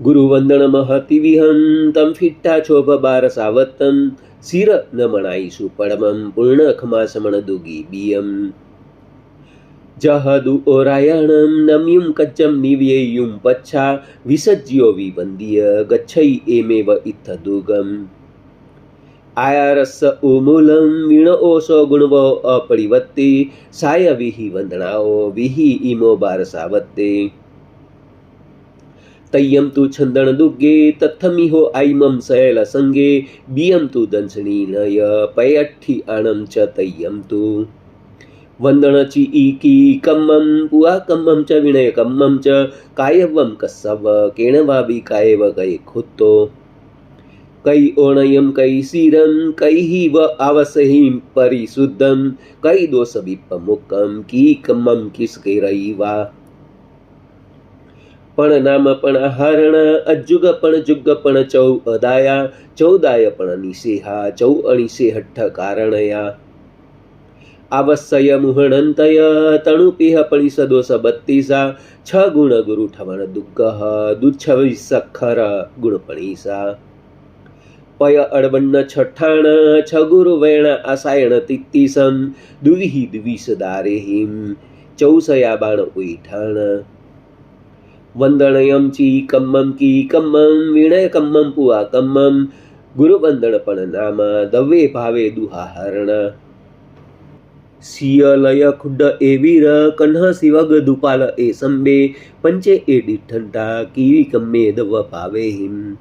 ગુરુવંદનમહતિવિહંતં ફિટ્ટાક્ષોભબારસાવત્તં શિરનમણાઈષુ પડમં પૂર્ણખમાસમણદુગી બિયમ। જહદુ ઓરાયણમ નમ્યું કચ્ચમ નિવ્યેયુમ પચ્છા વિસજ્યો વિવંદીય ગચ્છૈ એમેવ ઇથદુગમ। આયારસ ઉમૂલમ વીણ ઓશો ગુણવો અપરિવત્તિ સાય વિહિ વંદનાઓ વિહિ ઇમો બારસાવત્તે। તય્યમ તુ છંદણ દુર્ગે તથમિહો આઈમમ સહેલ સંગે બિયમ તુ દંશણી નય પયઠ્ઠી આણમ ચ તય્યમ તુ વંદણ ચિ ઈકી કમ્મમ પુઆ કમ્મમ ચ વિણય કમ્મમ ચ કાયવમ કસવ કેણવાભી કાયવ કઈ ખુત્તો કઈ ઓણયમ કઈ શિરમ કઈ વ આવસહીમ પરિશુદ્ધમ કઈ દોષ વિપમુકમ કી કમ્મમ કિસ કઈ રહી વા પણ નામ પણ હરણ અજુગ પણ જુગ પણ ચૌ અદાયા ચૌદાય પણ નિસેહા ચૌ અણિષે હઠ્ઠ કારણયા. આવસ્ય મુહણંતય, તણુપિહ પણિસ દોષ બત્તીસા છ ગુણ ગુરુ ઠવણ દુગ્ગહ દુચ્છવિસ ખર ગુણ પણીસા. પય અડવન્ન છઠાણ છ ગુરુ વેણ આસાયણ તિત્તીસમ દુવિહિ દ્વિષ દારેહિમ ચૌસયા બાણ ઉઈઠાણ. વંદણયમ ચી કમ્મમ કી કમ્મમ વિણય કમ્મમ પુઆ કમ્મમ. ગુરુવંદણપણ નામ દવે ભાવે દુહાહરણ. સિયલય ખુડ એ વીર, કન્હ શિવગ દુપાલ એ સંબે. પંચે એ ડિઠ્ઠંટા કીવી કમ્મે દવ ભાવે હિમ.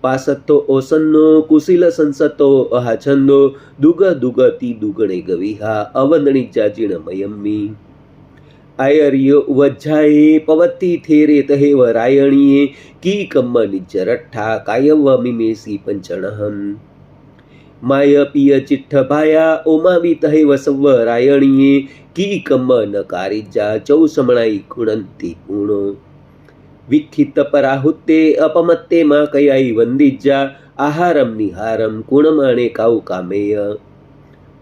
પાસત્તો ઓસન્નો, કુશીલ સંસતો અહા છંદો દુગ દુગતી દુગણે ગવિહા, અવંદણી જાજીણમયમ્મી આયર્ય વજ્જાએ પવતી થેરે તહેવ રાયણીએ કી કમ્મની જરઠ્ઠા કાયવ મિમેસી પંચણહમ માય પિય ચિઠ્ઠ ભાયા ઓમાવી તહેવ સવ રાયણીએ કી કમ્મ ન કારિજા ચૌસમણાઈ કુણંતી પૂણો. વિખિત પરાહુતે અપમત્તે માં કયાઈ વંદિજા આહારમ નિહારમ કુણમાણે કાઉ કામેય.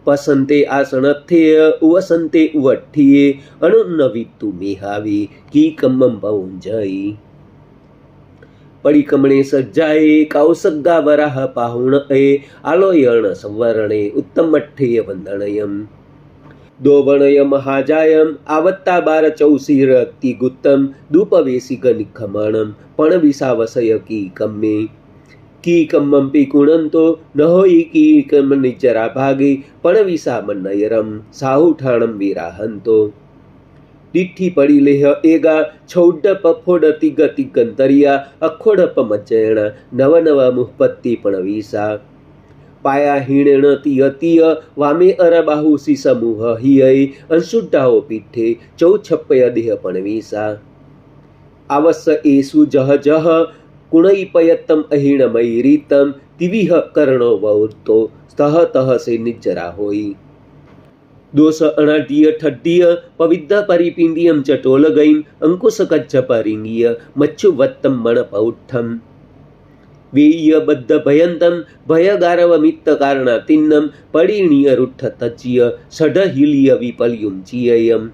પસંતે આસણથેય ઉવસંતે ઉવઠ્ઠીએ અણુન્નવિત્તુ મેહાવી કી કમ્મમ પૌંજઈ પડિકમણે સજ્જાએ કૌસગ્ગા વરાહ પાહુણ એ, આલોયણ સંવરણે ઉત્તમઠ્ઠેય વંદનયમ દોવણય મહાજાયમ આવત્તા બાર ચૌશીરતિ ગુત્તમ દુપવેશિક ગનિખમણમ પણ વિસાવસય કી કમ્મે. કી કમ્મમ પી કુણંતો નહોઈ કી કમ નિચરા ભાગે પણ વિસામન્નયરમ સાહુઠાણમ વિરાહંતો ડિઠ્ઠી પડી લેહ એગા છૌડપ ફોડતી ગતિ ગંતરિયા અખોડપ મચેણ નવ નવ મુહપત્તિ પણ વિસા પાયા હીણેણ તિય તિય વામે અરબાહુ સી સમૂહ હિય અંશુડ્ડાઓ પીઠે ચૌછપ્પય દેહ પણ વિસા આવસ એસુ જહ જહ કુણૈપયત્તમ અહીણમયી રીતમ દિવિહ કર્ણો વૌર્તો तह સે નિજરા હોઈ દોષ અણાઢીય ઠઢીય પવિદ્ધ પરિપિંડિયમ ચટોલ ગઈમ અંકુશ કચ્છ પરિંગીય મચ્છુ વત્તમ મણ પૌઠ્ઠમ વેય બદ્ધ ભયંતમ ભયગારવ મિત્ત કારણા તિન્નમ પડીણીય રૂઠ તચ્ય સઢ હિલિય વિપલ્યુમ ચિયયમ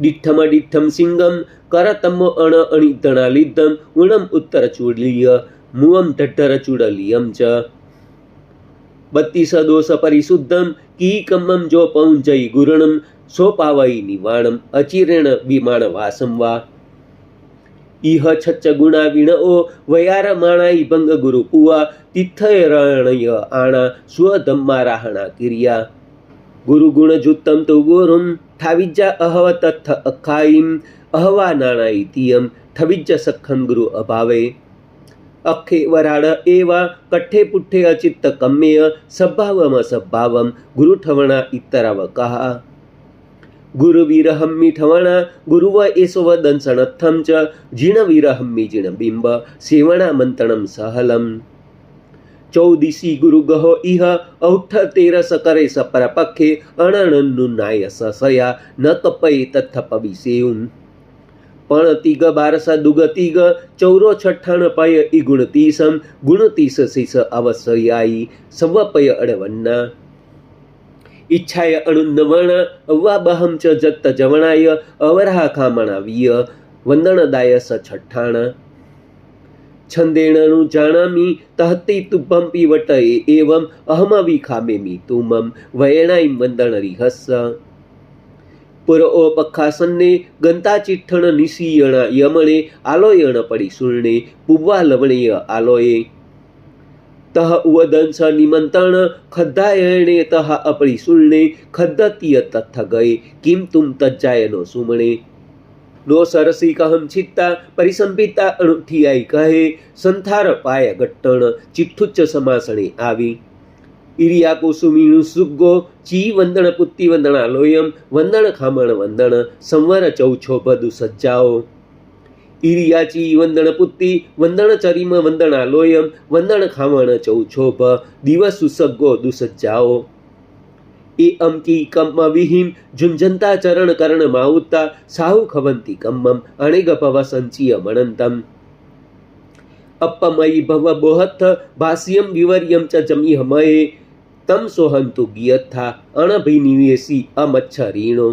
ડિઠ્ઠમ ડિઠ્ઠમ સિંગમ કરતમ અણ અણિધણા લિદ્ધમ ઉણમ ઉત્તર ચૂડલીય, મુવમ ઢઢર ચૂડલિયમ ચ. બત્તીસ દોષ પરિશુદ્ધમ કી કમ્મમ જો પૌંજઈ ગુરણમ સોપાવઈ નિવાણમ, અચિરેણ વિમાણ વાસમ વા. ઇહ છચ્ચ ગુણા વિણઓ વયાર માણાઈ ભંગ ગુરુ પુવા તિથય રણય આણા સ્વધમ્મા રાહણા કિરિયા. ગુરુ ગુણ જુત્તમ તુ ગુરુમ થાવિજ્જા અહવ તથ અખાઈમ અહવા નાણા ઇતિયમ થવિજ્જ સખમ ગુરુ અભાવે અખે વરાળ એવા કઠ્ઠે પુઠ્ઠે અચિત્ત કમ્મેય સભાવમ સભાવમ ગુરુ ઠવણા ઇતરાવ કહા ગુરુ વિરહમ્મી ઠવણા ગુરુવ એસવ દંસણથમ ચ જીણ વિરહમ્મી જીણ બિંબ સેવણા મંત્રણમ સહલમ ચૌદિશી ગુરુ ગહો ઇહ ઔઠ તેરસ કરે સપર પખે અણણનું નાય સસયા ન કપય તથ પવિસેઉમ પણ તિગ બારસ દુગ તિગ ચૌરો છઠ્ઠાણ પય ઈગુણ તીસમ ગુણ તીસ શીસ અવસયાઈ સવપય અડવન્ના ઈચ્છાય અણુન્નવણ અવ્વાબહમ ચ જત્ત જવણાય અવરાહ ખામણા વિય વંદણદાય સ છઠ્ઠાણ छन्देणनु जानामि तहति तुभ्यं पिवटये एवम् अहमविखामेमि तुमं वयणायं वन्दनरिहस्स પુરઓપખાસન્ને ગંતાચિઠ્ઠણ નિશીયણ યમણે આલોયણ પડી સુર્ણે પુવ્વા લવણેય આલોયે તહ ઉવદંસ નિમંત્રણ ખદ્દાયણે તહ અપડી સુર્ણે ખદ્દતીય તથ્થ ગયે કિમ તુમ તજ્જાયનો સુમણે કહમ છિત્તા પરિસંપિતા અણુઠિયાઈ કહે, સંથાર પાય ગટ્ટણ, ચિઠ્ઠુચ્ચ સમાસણે આવી. ઇરિયા કુસુમીનું સુગ્ગો ચી વંદણ પુત્તિ વંદણા લોયમ વંદણ ખામણ વંદણ, સંવર ચૌછો બધુ સજ્જાઓ. ઇરિયાચી વંદણ પુત્તિ, વંદણ ચરિમ વંદણા લોયમ વંદણ ખામણ ચૌછો ભ દિવસ સુસગ્ગો દુસજ્જાઓ. એ અમકી કમ્મ વિહીન ઝુંઝંતા ચરણ કરણ માઉતા સાહુ ખવંતી કમ્મમ અણેગ ભવ સંચિય મણંતમ. અપ્પમયી ભવ બોહથ ભાષ્યમ વિવર્યમ ચ જમિહમયે તમ સોહંતુ ગિયથા અણભિનિવેશી અમચ્છરીણો.